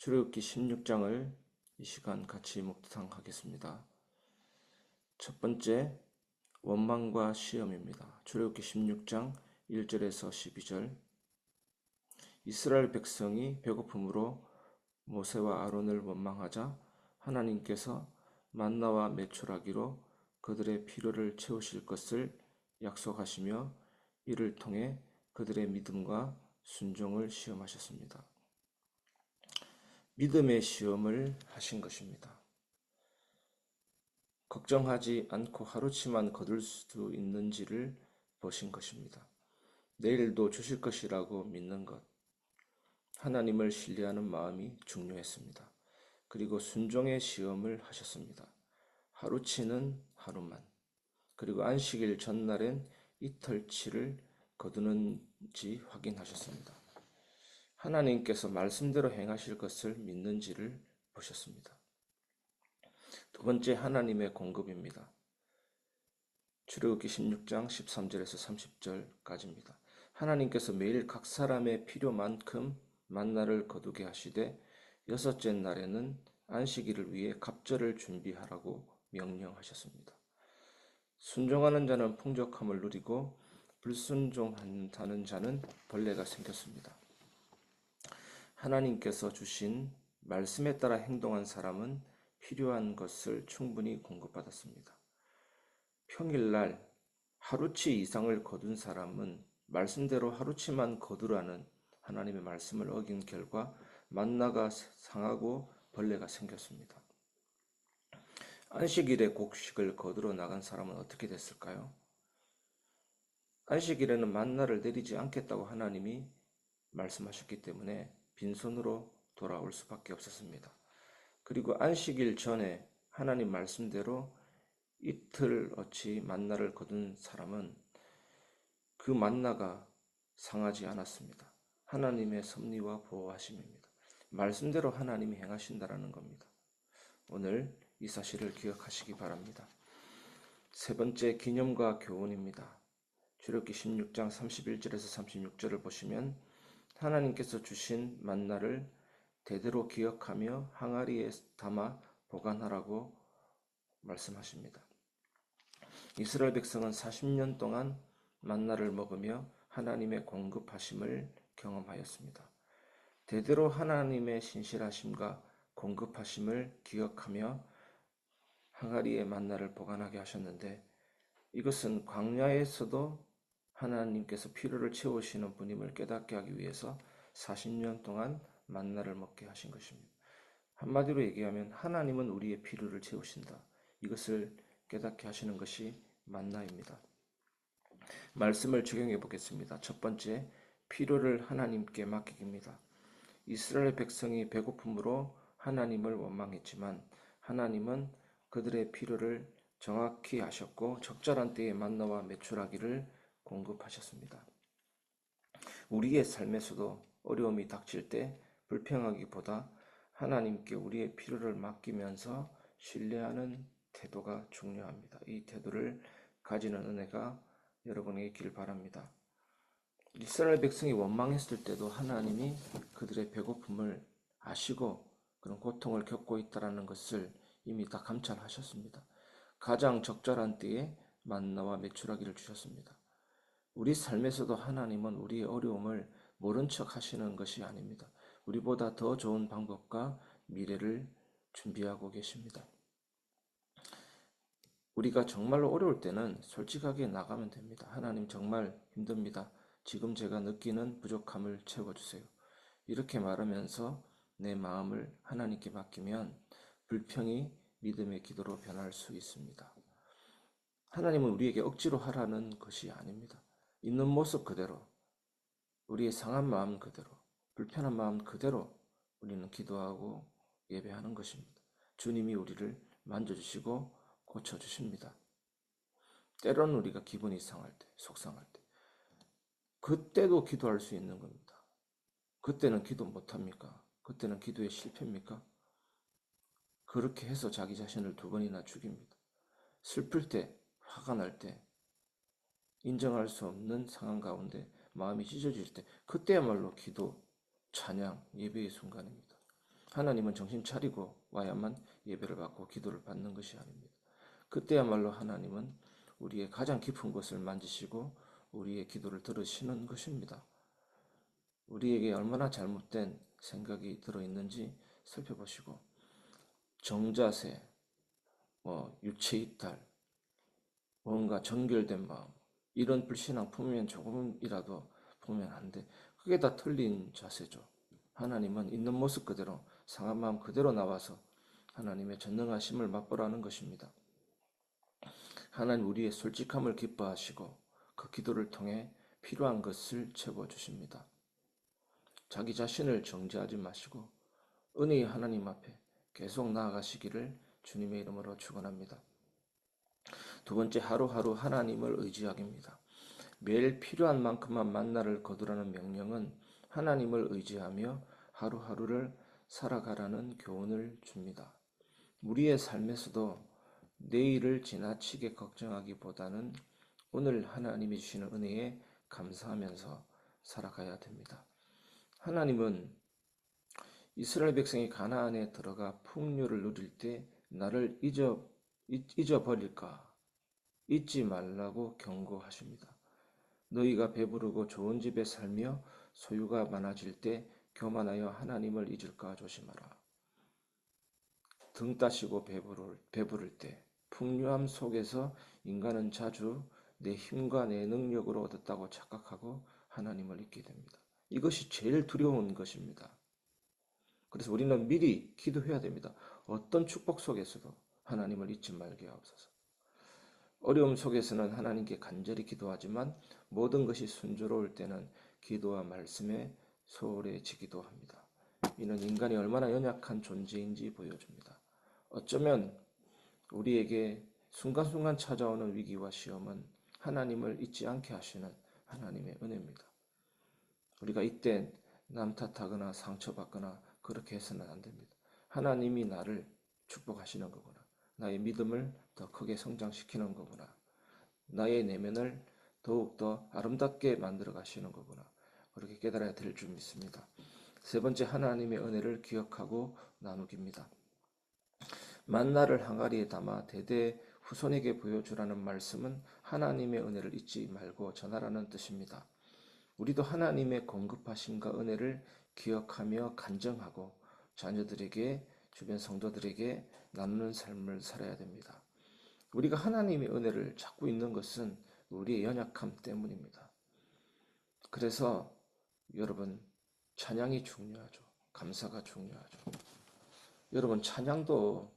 출애굽기 16장을 이 시간 같이 묵상하겠습니다. 첫 번째 원망과 시험입니다. 출애굽기 16장 1절에서 12절 이스라엘 백성이 배고픔으로 모세와 아론을 원망하자 하나님께서 만나와 메추라기로 그들의 필요를 채우실 것을 약속하시며 이를 통해 그들의 믿음과 순종을 시험하셨습니다. 믿음의 시험을 하신 것입니다. 걱정하지 않고 하루치만 거둘 수 있는지를 보신 것입니다. 내일도 주실 것이라고 믿는 것. 하나님을 신뢰하는 마음이 중요했습니다. 그리고 순종의 시험을 하셨습니다. 하루치는 하루만. 그리고 안식일 전날엔 이틀치를 거두는지 확인하셨습니다. 하나님께서 말씀대로 행하실 것을 믿는지를 보셨습니다. 두 번째 하나님의 공급입니다. 출애굽기 16장 13절에서 30절까지입니다. 하나님께서 매일 각 사람의 필요만큼 만나를 거두게 하시되 여섯째 날에는 안식일을 위해 갑절을 준비하라고 명령하셨습니다. 순종하는 자는 풍족함을 누리고 불순종하는 자는 벌레가 생겼습니다. 하나님께서 주신 말씀에 따라 행동한 사람은 필요한 것을 충분히 공급받았습니다. 평일날 하루치 이상을 거둔 사람은 말씀대로 하루치만 거두라는 하나님의 말씀을 어긴 결과 만나가 상하고 벌레가 생겼습니다. 안식일에 곡식을 거두러 나간 사람은 어떻게 됐을까요? 안식일에는 만나를 내리지 않겠다고 하나님이 말씀하셨기 때문에 빈손으로 돌아올 수밖에 없었습니다. 그리고 안식일 전에 하나님 말씀대로 이틀 어치 만나를 거둔 사람은 그 만나가 상하지 않았습니다. 하나님의 섭리와 보호하심입니다. 말씀대로 하나님이 행하신다라는 겁니다. 오늘 이 사실을 기억하시기 바랍니다. 세 번째 기념과 교훈입니다. 출애굽기 16장 31절에서 36절을 보시면 하나님께서 주신 만나를 대대로 기억하며 항아리에 담아 보관하라고 말씀하십니다. 이스라엘 백성은 40년 동안 만나를 먹으며 하나님의 공급하심을 경험하였습니다. 대대로 하나님의 신실하심과 공급하심을 기억하며 항아리에 만나를 보관하게 하셨는데 이것은 광야에서도 하나님께서 필요를 채우시는 분임을 깨닫게 하기 위해서 40년 동안 만나를 먹게 하신 것입니다. 한마디로 얘기하면 하나님은 우리의 필요를 채우신다. 이것을 깨닫게 하시는 것이 만나입니다. 말씀을 적용해 보겠습니다. 첫 번째, 필요를 하나님께 맡기기입니다. 이스라엘 백성이 배고픔으로 하나님을 원망했지만 하나님은 그들의 필요를 정확히 아셨고 적절한 때에 만나와 매출하기를 공급하셨습니다. 우리의 삶에서도 어려움이 닥칠 때 불평하기보다 하나님께 우리의 필요를 맡기면서 신뢰하는 태도가 중요합니다. 이 태도를 가지는 은혜가 여러분에게 있길 바랍니다. 이스라엘 백성이 원망했을 때도 하나님이 그들의 배고픔을 아시고 그런 고통을 겪고 있다는 것을 이미 다 감찰하셨습니다. 가장 적절한 때에 만나와 매출하기를 주셨습니다. 우리 삶에서도 하나님은 우리의 어려움을 모른 척 하시는 것이 아닙니다. 우리보다 더 좋은 방법과 미래를 준비하고 계십니다. 우리가 정말로 어려울 때는 솔직하게 나가면 됩니다. 하나님 정말 힘듭니다. 지금 제가 느끼는 부족함을 채워주세요. 이렇게 말하면서 내 마음을 하나님께 맡기면 불평이 믿음의 기도로 변할 수 있습니다. 하나님은 우리에게 억지로 하라는 것이 아닙니다. 있는 모습 그대로, 우리의 상한 마음 그대로, 불편한 마음 그대로 우리는 기도하고 예배하는 것입니다. 주님이 우리를 만져주시고 고쳐주십니다. 때로는 우리가 기분이 상할 때, 속상할 때, 그때도 기도할 수 있는 겁니다. 그때는 기도 못합니까? 그때는 기도에 실패입니까? 그렇게 해서 자기 자신을 두 번이나 죽입니다. 슬플 때, 화가 날 때, 인정할 수 없는 상황 가운데 마음이 찢어질 때, 그때야말로 기도, 찬양, 예배의 순간입니다. 하나님은 정신 차리고 와야만 예배를 받고 기도를 받는 것이 아닙니다. 그때야말로 하나님은 우리의 가장 깊은 곳을 만지시고 우리의 기도를 들으시는 것입니다. 우리에게 얼마나 잘못된 생각이 들어있는지 살펴보시고 정자세, 뭐 유체 이탈, 뭔가 정결된 마음 이런 불신앙 품으면 조금이라도 보면 안 돼. 그게 다 틀린 자세죠. 하나님은 있는 모습 그대로 상한 마음 그대로 나와서 하나님의 전능하심을 맛보라는 것입니다. 하나님 우리의 솔직함을 기뻐하시고 그 기도를 통해 필요한 것을 채워 주십니다. 자기 자신을 정죄하지 마시고 은혜의 하나님 앞에 계속 나아가시기를 주님의 이름으로 축원합니다. 두 번째 하루하루 하나님을 의지하기입니다. 매일 필요한 만큼만 만나를 거두라는 명령은 하나님을 의지하며 하루하루를 살아가라는 교훈을 줍니다. 우리의 삶에서도 내일을 지나치게 걱정하기보다는 오늘 하나님이 주시는 은혜에 감사하면서 살아가야 됩니다. 하나님은 이스라엘 백성이 가나안에 들어가 풍요를 누릴 때 나를 잊어 잊어버릴까 잊지 말라고 경고하십니다. 너희가 배부르고 좋은 집에 살며 소유가 많아질 때 교만하여 하나님을 잊을까 조심하라. 등 따시고 배부를, 배부를 때 풍요함 속에서 인간은 자주 내 힘과 내 능력으로 얻었다고 착각하고 하나님을 잊게 됩니다. 이것이 제일 두려운 것입니다. 그래서 우리는 미리 기도해야 됩니다. 어떤 축복 속에서도 하나님을 잊지 말게 하옵소서. 어려움 속에서는 하나님께 간절히 기도하지만 모든 것이 순조로울 때는 기도와 말씀에 소홀해지기도 합니다. 이는 인간이 얼마나 연약한 존재인지 보여줍니다. 어쩌면 우리에게 순간순간 찾아오는 위기와 시험은 하나님을 잊지 않게 하시는 하나님의 은혜입니다. 우리가 이때 남 탓하거나 상처받거나 그렇게 해서는 안 됩니다. 하나님이 나를 축복하시는 거구나. 나의 믿음을 더 크게 성장시키는 거구나. 나의 내면을 더욱더 아름답게 만들어 가시는 거구나. 그렇게 깨달아야 될 줄 믿습니다. 세 번째 하나님의 은혜를 기억하고 나누기입니다. 만나를 항아리에 담아 대대 후손에게 보여주라는 말씀은 하나님의 은혜를 잊지 말고 전하라는 뜻입니다. 우리도 하나님의 공급하심과 은혜를 기억하며 간정하고 자녀들에게 주변 성도들에게 나누는 삶을 살아야 됩니다. 우리가 하나님의 은혜를 찾고 있는 것은 우리의 연약함 때문입니다. 그래서 여러분 찬양이 중요하죠. 감사가 중요하죠. 여러분 찬양도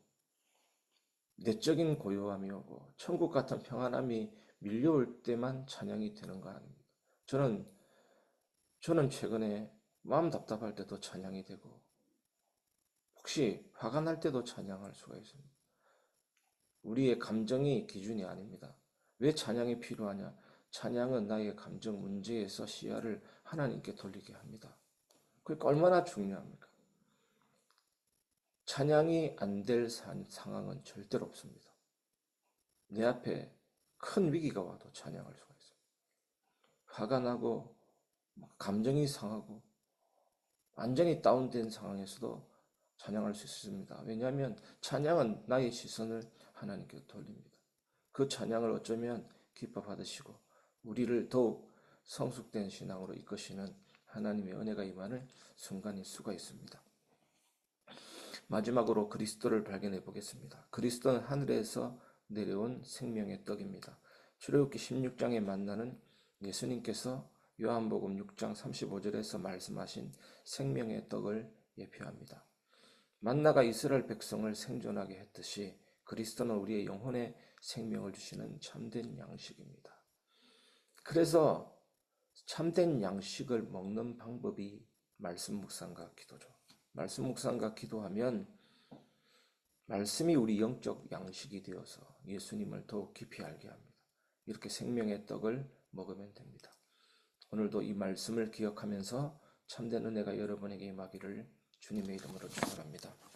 내적인 고요함이 오고 천국 같은 평안함이 밀려올 때만 찬양이 되는 거 아닙니다. 저는 저는 최근에 마음 답답할 때도 찬양이 되고 혹시 화가 날 때도 찬양할 수가 있습니다. 우리의 감정이 기준이 아닙니다. 왜 찬양이 필요하냐? 찬양은 나의 감정 문제에서 시야를 하나님께 돌리게 합니다. 그러니까 얼마나 중요합니까? 찬양이 안 될 상황은 절대로 없습니다. 내 앞에 큰 위기가 와도 찬양할 수가 있어요. 화가 나고 감정이 상하고 완전히 다운된 상황에서도 찬양할 수 있습니다. 왜냐하면 찬양은 나의 시선을 하나님께 돌립니다. 그 찬양을 어쩌면 기뻐 받으시고 우리를 더욱 성숙된 신앙으로 이끄시는 하나님의 은혜가 임하는 순간일 수가 있습니다. 마지막으로 그리스도를 발견해 보겠습니다. 그리스도는 하늘에서 내려온 생명의 떡입니다. 출애굽기 16장에 만나는 예수님께서 요한복음 6장 35절에서 말씀하신 생명의 떡을 예표합니다. 만나가 이스라엘 백성을 생존하게 했듯이 그리스도는 우리의 영혼에 생명을 주시는 참된 양식입니다. 그래서 참된 양식을 먹는 방법이 말씀 묵상과 기도죠. 말씀 묵상과 기도하면 말씀이 우리 영적 양식이 되어서 예수님을 더욱 깊이 알게 합니다. 이렇게 생명의 떡을 먹으면 됩니다. 오늘도 이 말씀을 기억하면서 참된 은혜가 여러분에게 임하기를 주님의 이름으로 축원합니다.